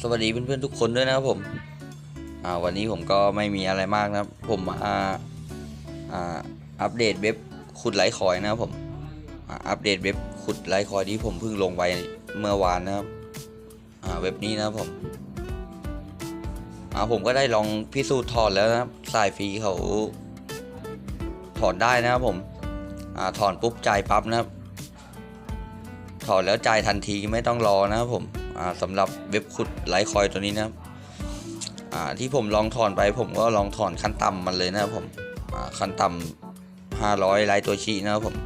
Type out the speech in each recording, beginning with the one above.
สวัสดีเพื่อนๆทุกคนด้วยนะครับผมวันนี้ผมก็ไม่มีอะไรมากนะครับ ผมมาอัปเดตเว็บขุดไลคอยนะครับผมอัปเดตเว็บขุดไลคอยที่ผมเพิ่งลงไปเมื่อวานนะครับเว็บนี้นะครับผมผมก็ได้ลองพิสูจน์ถอดแล้วนะครับสายฟรีเขาถอนได้นะครับผมอถอนปุ๊บจ่ายปั๊บนะครับ ถอนแล้วจ่ายทันทีไม่ต้องรอนะครับผม สำหรับเว็บขุดไลท์คอยตัวนี้นะครับที่ผมลองถอนไปผมก็ลองถอนขั้นต่ำมันเลยนะครับผมขั้นต่ำ500ไลท์ตัวชีนะครับผม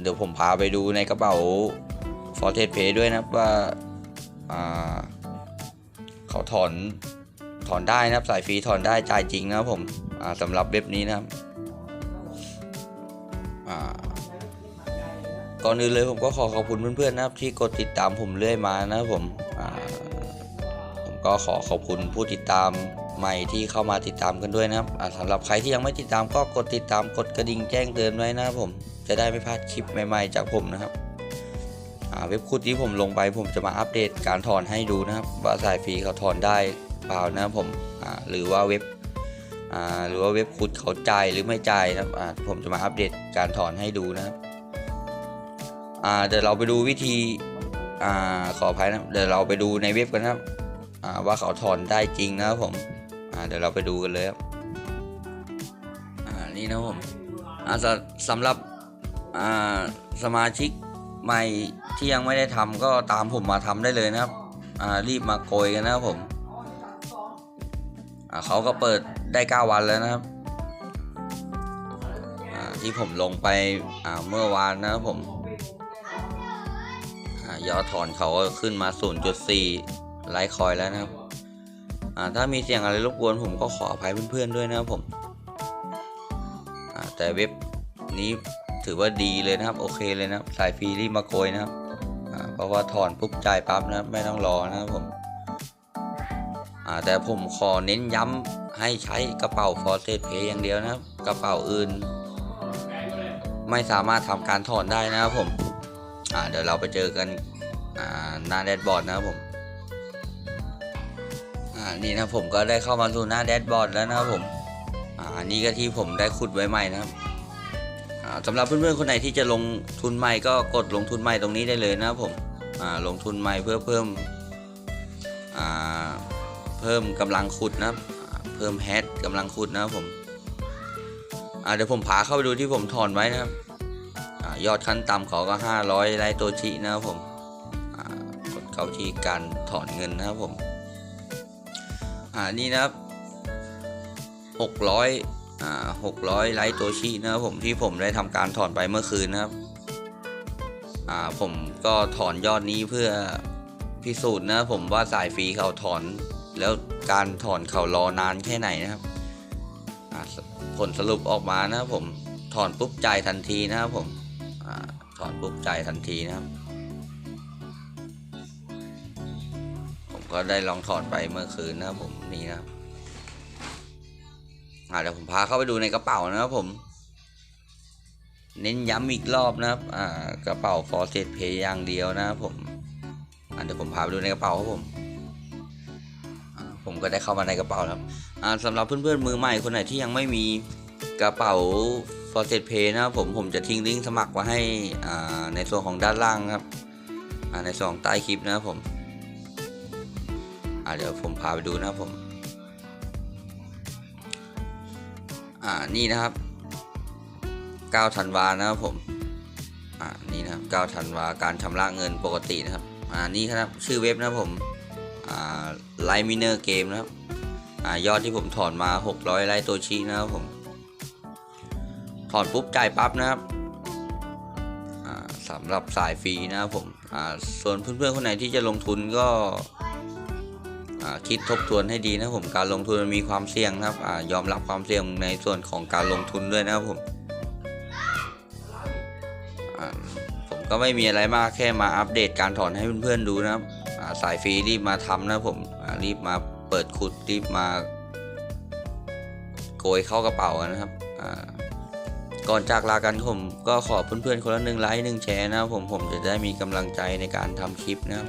เดี๋ยวผมพาไปดูในกระเป๋า f o r t e Pay ด้วยนะครับว่าเขาถอนถอนได้นะครับสายฟรีถอนได้จ่ายจริงนะครับผมสำหรับเว็บนี้นะครับ ก่อนอื่นเลยผมก็ขอขอบคุณเพื่อนๆนะครับ ที่กดติดตามผมเรื่อยมานะผมผมก็ขอขอบคุณผู้ติดตามใหม่ที่เข้ามาติดตามกันด้วยนะครับสำหรับใครที่ยังไม่ติดตามก็กดติดตามกดกระดิ่งแจ้งเตือนไว้นะครับผมจะได้ไม่พลาดคลิปใหม่ๆ จากผมนะครับเว็บคุดที่ผมลงไปผมจะมาอัปเดตการถอนให้ดูนะครับ ว่าสายฟรีเขาถอนได้เปล่านะผมหรือว่าเว็บหรือว่าเว็บคุดเขาจ่ายหรือไม่จ่ายนะครับผมจะมาอัปเดตการถอนให้ดูนะครับ อ่าเดี๋ยวเราไปดูวิธีอ่าขออภัยนะเดี๋ยวเราไปดูในเว็บกันนะครับอ่าว่าเขาถอนได้จริงนะครับผมอ่าเดี๋ยวเราไปดูกันเลยครับอ่านี่นะผมอ่าสสำหรับอ่าสมาชิกใหม่ที่ยังไม่ได้ทำก็ตามผมมาทำได้เลยนะครับอ่ารีบมาโกยกันนะครับผมอ่าเขาก็เปิดได้ 9 วันแล้วนะครับที่ผมลงไปเมื่อวานนะครับผม ยอดถอนเขาก็ขึ้นมา 0.4 ไลค์คอยแล้วนะครับถ้ามีเสียงอะไรรบกวนผมก็ขออภัยเพื่อนๆด้วยนะครับผมแต่เว็บนี้ถือว่าดีเลยนะครับ โอเคเลยนะครับสายฟรีรีบมาโกยนะครับเพราะว่าถอนปุ๊บจ่ายปั๊บนะบไม่ต้องรอนะครับผมแต่ผมขอเน้นย้ำให้ใช้กระเป๋า f o r t e Pay อย่างเดียวนะครับ กระเป๋าอื่น ไม่สามารถทำการถอนได้นะครับผม เดี๋ยวเราไปเจอกันหน้าแดชบอร์ดนะครับผมนี่นะผมก็ได้เข้ามาสู่หน้าแดชบอร์ดแล้วนะครับผมอันนี้ก็ที่ผมได้ขุดไว้ใหม่นะครับสำหรับเพื่อนๆคนไหนที่จะลงทุนใหม่ก็กดลงทุนใหม่ตรงนี้ได้เลยนะครับผมลงทุนใหม่เพื่อเพิ่มเพิ่มกำลังขุดนะครับเพิ่มแฮชกำลังขุดนะครับผมเดี๋ยวผมพาเข้าไปดูที่ผมถอนไว้นะครับ ยอดขั้นต่ำเขาก็ 500ไลโตชินะครับผมกดเข้าที่การถอนเงินนะครับผมอ่านี่นะครับ 600อ่า600ไลโตชินะครับผมที่ผมได้ทำการถอนไปเมื่อคืนนะครับอ่าผมก็ถอนยอดนี้เพื่อพิสูจน์นะครับผมว่าสายฟรีเขาถอนแล้วการถอนเขารอนานแค่ไหนนะครับผลสรุปออกมานะครับผมถอนปุ๊บจ่ายทันทีนะครับผม ถอนปุ๊บจ่ายทันทีนะครับ ผมก็ได้ลองถอนไปเมื่อคืนนะครับผมนี่นะครับอ่าเดี๋ยวผมพาเข้าไปดูในกระเป๋านะครับผม เน้นย้ำอีกรอบนะครับกระเป๋า f o r c e Pay อย่างเดียวนะครับผมอะเดี๋ยวผมพาไปดูในกระเป๋าครับผมผมก็ได้เข้ามาในกระเป๋าแล้วครับสำหรับเพื่อนๆมือใหม่คนไหนที่ยังไม่มีกระเป๋า f o r t e Pay นะครับผมผมจะทิ้งลิงก์สมัครไว้ให้ในส่วนของด้านล่างครับในส่วนของใต้คลิปนะครับผมเดี๋ยวผมพาไปดูนะครับผมอ่านี่นะครับ9ธันวานะครับผมอ่านี่นะครับ9ธันวาการชำระเงินปกตินะครับอ่านี่ครับชื่อเว็บนะครับผมอ่าไลมิเนอร์เกมนะครับอ่ายอดที่ผมถอนมา 600ไลท์ตัวชีนะครับผม ถอนปุ๊บจ่ายปั๊บนะครับสำหรับสายฟรีนะครับผมส่วนเพื่อนๆคนไหนที่จะลงทุนก็คิดทบทวนให้ดีนะผมการลงทุนมันมีความเสี่ยงนะครับอยอมรับความเสี่ยงในส่วนของการลงทุนด้วยนะครับผมผมก็ไม่มีอะไรมากแค่มาอัปเดตการถอนให้เพื่อนๆดูนะครับาสายฟรีรีบมาทำนะผมรีบมาเปิดขุดรีบมา โกยเข้ากระเป๋านะครับ ก่อนจากลากันผมก็ขอเพื่อนๆคนละหนึ่งไลค์หนึ่งแชร์นะผมผมจะได้มีกำลังใจในการทำคลิปนะครับ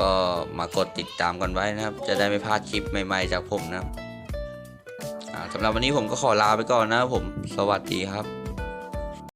ก็มากดติดตามกันไว้นะครับ จะได้ไม่พลาดคลิปใหม่ ๆ จากผมนะครับสำหรับวันนี้ผมก็ขอลาไปก่อนนะครับผม สวัสดีครับ